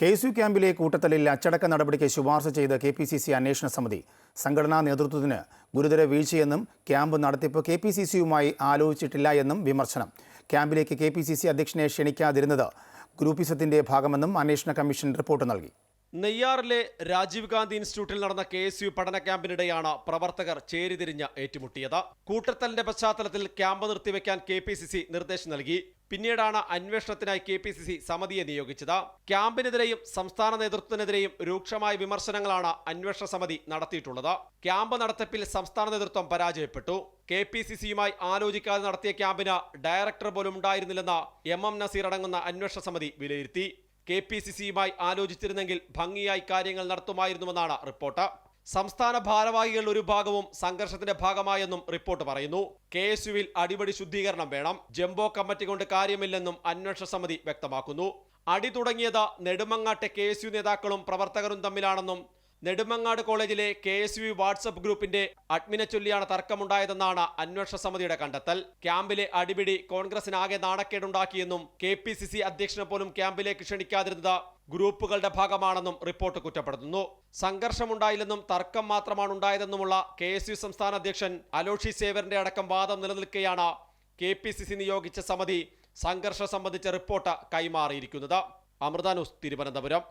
K S U ക്യാമ്പിലെ കൂട്ടത്തലിൽ അച്ചടക്ക നടപടിക്ക് ശുപാർശ ചെയ്ത കെ പി സി സി അന്വേഷണ സമിതി സംഘടനാ നേതൃത്വത്തിന് ഗുരുതര വീഴ്ചയെന്നും ക്യാമ്പ് നടത്തിപ്പ് കെ പി സി സിയുമായി ആലോചിച്ചിട്ടില്ല എന്നും വിമർശനം. ക്യാമ്പിലേക്ക് കെ പി സി സി അധ്യക്ഷനെ ക്ഷണിക്കാതിരുന്നത് ഗ്രൂപ്പിസത്തിന്റെ ഭാഗമെന്നും അന്വേഷണ കമ്മീഷൻ റിപ്പോർട്ട് നൽകി. നെയ്യാറിലെ രാജീവ് ഗാന്ധി ഇൻസ്റ്റിറ്റ്യൂട്ടിൽ നടന്ന കെ എസ് യു പഠന ക്യാമ്പിനിടെയാണ് പ്രവർത്തകർ ചേരിതിരിഞ്ഞ് ഏറ്റുമുട്ടിയത്. കൂട്ടത്തലിന്റെ പശ്ചാത്തലത്തിൽ ക്യാമ്പ് നിർത്തിവെക്കാൻ കെ പി സി സി നിർദ്ദേശം നൽകി. പിന്നീടാണ് അന്വേഷണത്തിനായി കെ പി സി സി സമിതിയെ നിയോഗിച്ചത്. ക്യാമ്പിനെതിരെയും സംസ്ഥാന നേതൃത്വത്തിനെതിരെയും രൂക്ഷമായ വിമർശനങ്ങളാണ് അന്വേഷണ സമിതി നടത്തിയിട്ടുള്ളത്. ക്യാമ്പ് നടത്തിപ്പിൽ സംസ്ഥാന നേതൃത്വം പരാജയപ്പെട്ടു. കെ പി സി സിയുമായി ആലോചിക്കാതെ നടത്തിയ ക്യാമ്പിന് ഡയറക്ടർ പോലും ഉണ്ടായിരുന്നില്ലെന്ന് എം എം നസീർ അടങ്ങുന്ന അന്വേഷണ സമിതി വിലയിരുത്തി. കെ പി സി സിയുമായി ആലോചിച്ചിരുന്നെങ്കിൽ ഭംഗിയായി കാര്യങ്ങൾ നടത്തുമായിരുന്നുവെന്നാണ് റിപ്പോർട്ട്. സംസ്ഥാന ഭാരവാഹികൾ ഒരു ഭാഗവും സംഘർഷത്തിന്റെ ഭാഗമായെന്നും റിപ്പോർട്ട് പറയുന്നു. കെ എസ് യുവിൽ അടിപടി ശുദ്ധീകരണം വേണം. ജംബോ കമ്മിറ്റി കൊണ്ട് കാര്യമില്ലെന്നും അന്വേഷണ സമിതി വ്യക്തമാക്കുന്നു. അടി തുടങ്ങിയത് നെടുമങ്ങാട്ടെ കെ എസ് യു നേതാക്കളും പ്രവർത്തകരും തമ്മിലാണെന്നും നെടുമങ്ങാട് കോളേജിലെ കെ എസ് യു വാട്സപ്പ് ഗ്രൂപ്പിന്റെ അഡ്മിനെ ചൊല്ലിയാണ് തർക്കമുണ്ടായതെന്നാണ് അന്വേഷണ സമിതിയുടെ കണ്ടെത്തൽ. ക്യാമ്പിലെ അടിപിടി കോൺഗ്രസിനാകെ നാണക്കേടുണ്ടാക്കിയെന്നും കെ പി സി സി അധ്യക്ഷനെ പോലും ക്യാമ്പിലേക്ക് ക്ഷണിക്കാതിരുന്നത് ഗ്രൂപ്പുകളുടെ ഭാഗമാണെന്നും റിപ്പോർട്ട് കുറ്റപ്പെടുത്തുന്നു. സംഘർഷമുണ്ടായില്ലെന്നും തർക്കം മാത്രമാണ് ഉണ്ടായതെന്നുമുള്ള കെ എസ് യു സംസ്ഥാന അധ്യക്ഷൻ അലോഷി സേവറിന്റെ അടക്കം വാദം നിലനിൽക്കെയാണ് കെ പി സി സി നിയോഗിച്ച സമിതി സംഘർഷം സംബന്ധിച്ച റിപ്പോർട്ട് കൈമാറിയിരിക്കുന്നത്. അമൃത ന്യൂസ് തിരുവനന്തപുരം.